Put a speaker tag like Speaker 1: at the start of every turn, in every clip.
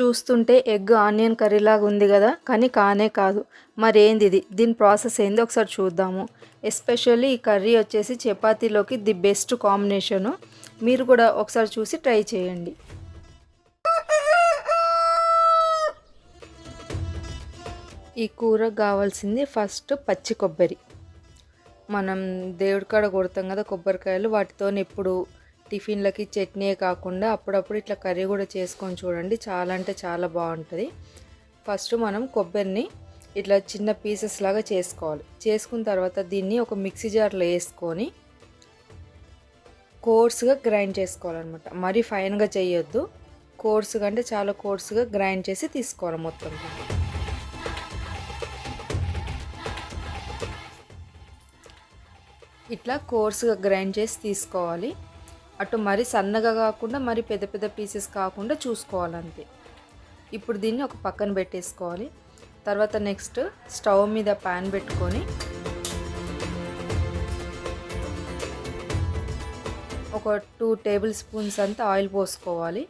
Speaker 1: చూస్తుంటే egg onion curry లాగా ఉంది కదా కానీ కానే కాదు. మరేంది ఇది దీని ప్రాసెస్ ఏంది? ఒకసారి చూద్దాము. ఎస్పెషల్లీ ఈ కర్రీ వచ్చేసి చపాతీలోకి ది బెస్ట్ కాంబినేషను. మీరు కూడా ఒకసారి చూసి ట్రై చేయండి. ఈ కూరకు కావాల్సింది ఫస్ట్ పచ్చి కొబ్బరి. మనం దేవుడి కాడ కొడతాం కదా కొబ్బరికాయలు వాటితో ఇప్పుడు టిఫిన్లకి చట్నీ కాకుండా అప్పుడప్పుడు ఇట్లా కర్రీ కూడా చేసుకొని చూడండి. చాలా అంటే చాలా బాగుంటుంది. ఫస్ట్ మనం కొబ్బరిని ఇట్లా చిన్న పీసెస్ లాగా చేసుకోవాలి. చేసుకున్న తర్వాత దీన్ని ఒక మిక్సీ జార్లో వేసుకొని కోర్స్గా గ్రైండ్ చేసుకోవాలన్నమాట. మరీ ఫైన్గా చేయొద్దు. కోర్సుగా అంటే చాలా కోర్సుగా గ్రైండ్ చేసి తీసుకోవాలి మొత్తం. ఇట్లా కోర్సుగా గ్రైండ్ చేసి తీసుకోవాలి. అటు మరీ సన్నగా కాకుండా మరి పెద్ద పెద్ద పీసెస్ కాకుండా చూసుకోవాలంతే. ఇప్పుడు దీన్ని ఒక పక్కన పెట్టేసుకోవాలి. తర్వాత నెక్స్ట్ స్టవ్ మీద ప్యాన్ పెట్టుకొని ఒక టూ టేబుల్ స్పూన్స్ అంతా ఆయిల్ పోసుకోవాలి.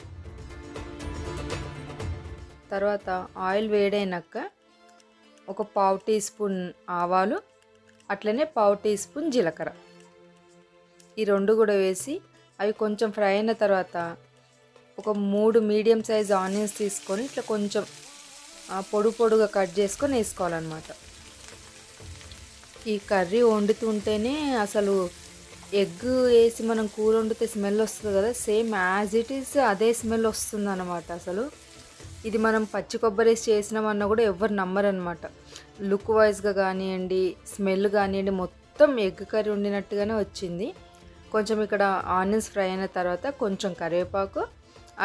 Speaker 1: తర్వాత ఆయిల్ వేడైనాక ఒక పావు టీ స్పూన్ ఆవాలు అట్లనే పావు టీ స్పూన్ జీలకర్ర. ఈ రెండు కూడా వేసి అవి కొంచెం ఫ్రై అయిన తర్వాత ఒక మూడు మీడియం సైజ్ ఆనియన్స్ తీసుకొని ఇట్లా కొంచెం పొడు పొడుగా కట్ చేసుకొని వేసుకోవాలన్నమాట. ఈ కర్రీ వండుతుంటేనే అసలు ఎగ్ వేసి మనం కూర వండితే స్మెల్ వస్తుంది కదా సేమ్ యాజ్ ఇట్ ఈస్ అదే స్మెల్ వస్తుంది అనమాట అసలు. ఇది మనం పచ్చి కొబ్బరి వేసి చేసినామన్నా కూడా ఎవరు నమ్మరనమాట లుక్ వైజ్గా కానివ్వండి స్మెల్ కానివ్వండి మొత్తం ఎగ్ కర్రీ వండినట్టుగానే వచ్చింది. కొంచెం ఇక్కడ ఆనియన్స్ ఫ్రై అయిన తర్వాత కొంచెం కరివేపాకు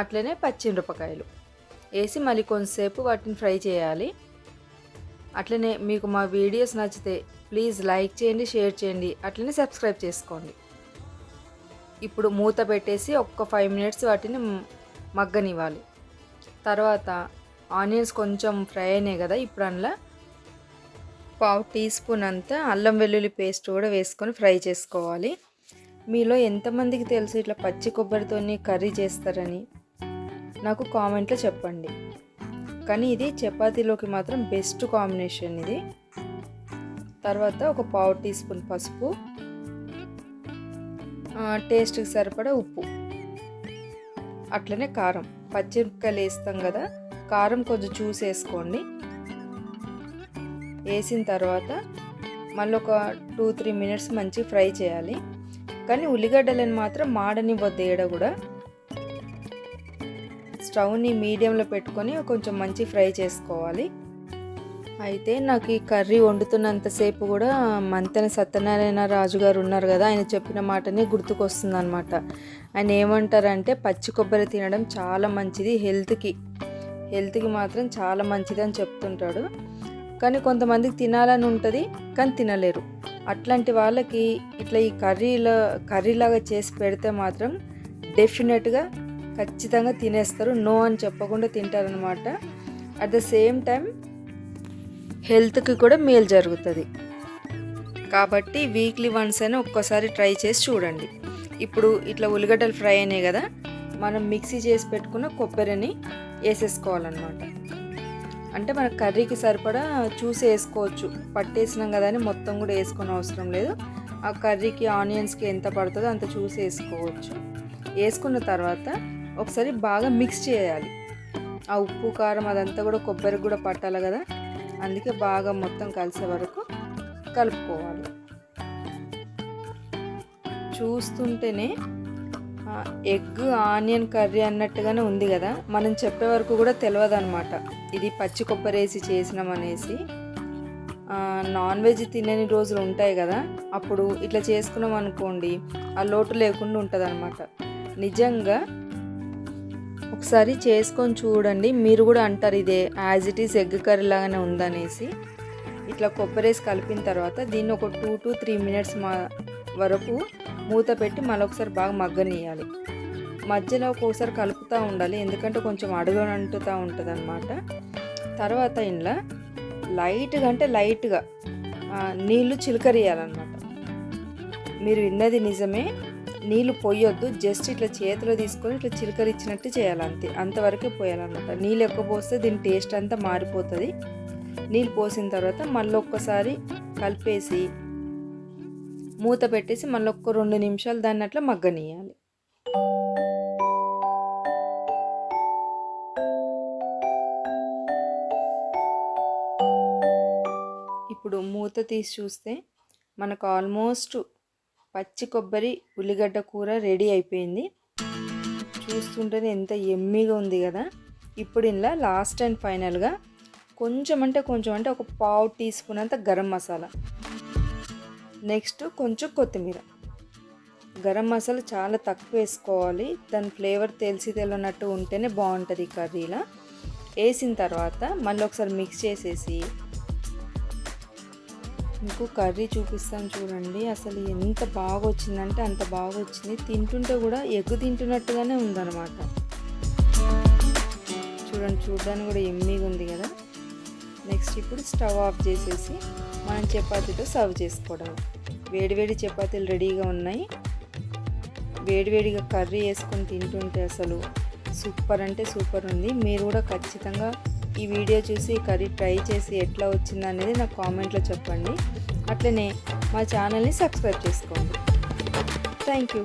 Speaker 1: అట్లనే పచ్చిమిరపకాయలు వేసి మళ్ళీ కొంతసేపు వాటిని ఫ్రై చేయాలి. అట్లనే మీకు మా వీడియోస్ నచ్చితే ప్లీజ్ లైక్ చేయండి షేర్ చేయండి అట్లనే సబ్స్క్రైబ్ చేసుకోండి. ఇప్పుడు మూత పెట్టేసి ఒక్క ఫైవ్ మినిట్స్ వాటిని మగ్గనివ్వాలి. తర్వాత ఆనియన్స్ కొంచెం ఫ్రై అయినాయి కదా ఇప్పుడు అందులో పావు టీ స్పూన్ అంతా అల్లం వెల్లుల్లి పేస్ట్ కూడా వేసుకొని ఫ్రై చేసుకోవాలి. మీలో ఎంతమందికి తెలుసు ఇట్లా పచ్చి కొబ్బరితోని కర్రీ చేస్తారని? నాకు కామెంట్లో చెప్పండి. కానీ ఇది చపాతీలోకి మాత్రం బెస్ట్ కాంబినేషన్ ఇది. తర్వాత ఒక పావు టీ స్పూన్ పసుపు. టేస్ట్కి సరిపడా ఉప్పు. అట్లనే కారం. పచ్చిమిరపకాయలు వేస్తాం కదా కారం కొంచెం చూసి వేసుకోండి. వేసిన తర్వాత మళ్ళీ ఒక టూ త్రీ మినిట్స్ మంచి ఫ్రై చేయాలి. కానీ ఉల్లిగడ్డలను మాత్రం మాడనివ్వద్దు ఏడ కూడా. స్టవ్ని మీడియంలో పెట్టుకొని కొంచెం మంచి ఫ్రై చేసుకోవాలి. అయితే నాకు ఈ కర్రీ వండుతున్నంతసేపు కూడా మంతెన సత్యనారాయణ రాజు గారు ఉన్నారు కదా ఆయన చెప్పిన మాటని గుర్తుకొస్తుంది అనమాట ఆయన ఏమంటారంటే పచ్చి కొబ్బరి తినడం చాలా మంచిది హెల్త్కి. హెల్త్కి మాత్రం చాలా మంచిది అని చెప్తుంటాడు. కానీ కొంతమందికి తినాలని ఉంటుంది కానీ తినలేరు. అట్లాంటి వాళ్ళకి ఇట్లా ఈ కర్రీలో కర్రీలాగా చేసి పెడితే మాత్రం డెఫినెట్గా ఖచ్చితంగా తినేస్తారు. నో అని చెప్పకుండా తింటారనమాట అట్ ద సేమ్ టైం హెల్త్కి కూడా మేలు జరుగుతుంది. కాబట్టి వీక్లీ వన్స్ అయినా ఒక్కసారి ట్రై చేసి చూడండి. ఇప్పుడు ఇట్లా ఉల్లిగడ్డలు ఫ్రై అయినాయి కదా మనం మిక్సీ చేసి పెట్టుకున్న కొబ్బరిని వేసేసుకోవాలన్నమాట. అంటే మన కర్రీకి సరిపడా చూసి వేసుకోవచ్చు. పట్టేసినాం కదా అని మొత్తం కూడా వేసుకొని అవసరం లేదు. ఆ కర్రీకి ఆనియన్స్కి ఎంత పడుతుందో అంత చూసి వేసుకోవచ్చు. వేసుకున్న తర్వాత ఒకసారి బాగా మిక్స్ చేయాలి. ఆ ఉప్పు కారం అదంతా కూడా కొబ్బరికి కూడా పట్టాలి కదా. అందుకే బాగా మొత్తం కలిసే వరకు కలుపుకోవాలి. చూస్తుంటేనే ఎగ్ ఆనియన్ కర్రీ అన్నట్టుగానే ఉంది కదా. మనం చెప్పే వరకు కూడా తెలియదు అనమాట ఇది పచ్చి కొబ్బరి వేసి చేసినాం అనేసి నాన్ వెజ్ తినని రోజులు ఉంటాయి కదా. అప్పుడు ఇట్లా చేసుకున్నాం అనుకోండి ఆ లోటు లేకుండా ఉంటుంది అనమాట నిజంగా ఒకసారి చేసుకొని చూడండి. మీరు కూడా అంటారు ఇదే as it is egg curry లాగానే ఉందనేసి. ఇట్లా కొబ్బరి వేసి కలిపిన తర్వాత దీన్ని ఒక టూ టు త్రీ మినిట్స్ మా వరకు మూత పెట్టి మరొకసారి బాగా మగ్గనియాలి మధ్యలో ఒక్కొక్కసారి కలుపుతూ ఉండాలి. ఎందుకంటే కొంచెం అడుగనంటుతూ ఉంటుంది అనమాట తర్వాత ఇంట్లో లైట్గా అంటే లైట్గా నీళ్ళు చిలకరియాలన్నమాట మీరు విన్నది నిజమే. నీళ్ళు పోయొద్దు. జస్ట్ ఇట్లా చేతిలో తీసుకొని ఇట్లా చిలకరిచ్చినట్టు చేయాలి అంతే అంతవరకే పోయాలన్నమాట. నీళ్ళు ఎక్కువ పోస్తే దీని టేస్ట్ అంతా మారిపోతుంది. నీళ్ళు పోసిన తర్వాత మళ్ళీ ఒక్కసారి కలిపేసి మూత పెట్టేసి మళ్ళీ ఒక్క రెండు నిమిషాలు దాన్ని అట్లా మగ్గనియాలి ఇప్పుడు మూత తీసి చూస్తే మనకు ఆల్మోస్ట్ పచ్చి కొబ్బరి ఉల్లిగడ్డ కూర రెడీ అయిపోయింది. చూస్తుంటేనే ఎంత ఎమ్మీగా ఉంది కదా. ఇప్పుడు ఇలా లాస్ట్ అండ్ ఫైనల్గా కొంచెం అంటే కొంచెం అంటే ఒక పావు టీ స్పూన్ అంత గరం మసాలా. నెక్స్ట్ కొంచెం కొత్తిమీర. గరం మసాలా చాలా తక్కువ వేసుకోవాలి. దాని ఫ్లేవర్ తెలిసి తెలియనట్టు ఉంటేనే బాగుంటుంది ఈ కర్రీలా. వేసిన తర్వాత మళ్ళీ ఒకసారి మిక్స్ చేసేసి మీకు కర్రీ చూపిస్తాను చూడండి. అసలు ఎంత బాగా వచ్చిందంటే అంత బాగా వచ్చింది. తింటుంటే కూడా ఎగ్గు తింటున్నట్టుగానే ఉందన్నమాట. చూడండి చూడడానికి కూడా ఎమ్మీగా ఉంది కదా. నెక్స్ట్ ఇప్పుడు స్టవ్ ఆఫ్ చేసేసి మనం చపాతీతో సర్వ్ చేసుకోవడం. వేడివేడి చపాతీలు రెడీగా ఉన్నాయి. వేడివేడిగా కర్రీ వేసుకొని తింటుంటే అసలు సూపర్ అంటే సూపర్ ఉంది. మీరు కూడా ఖచ్చితంగా ఈ వీడియో చూసి కర్రీ ట్రై చేసి ఎట్లా వచ్చింది అనేది నాకు కామెంట్లో చెప్పండి. అట్లనే మా ఛానల్ని సబ్స్క్రైబ్ చేసుకోండి. Thank you.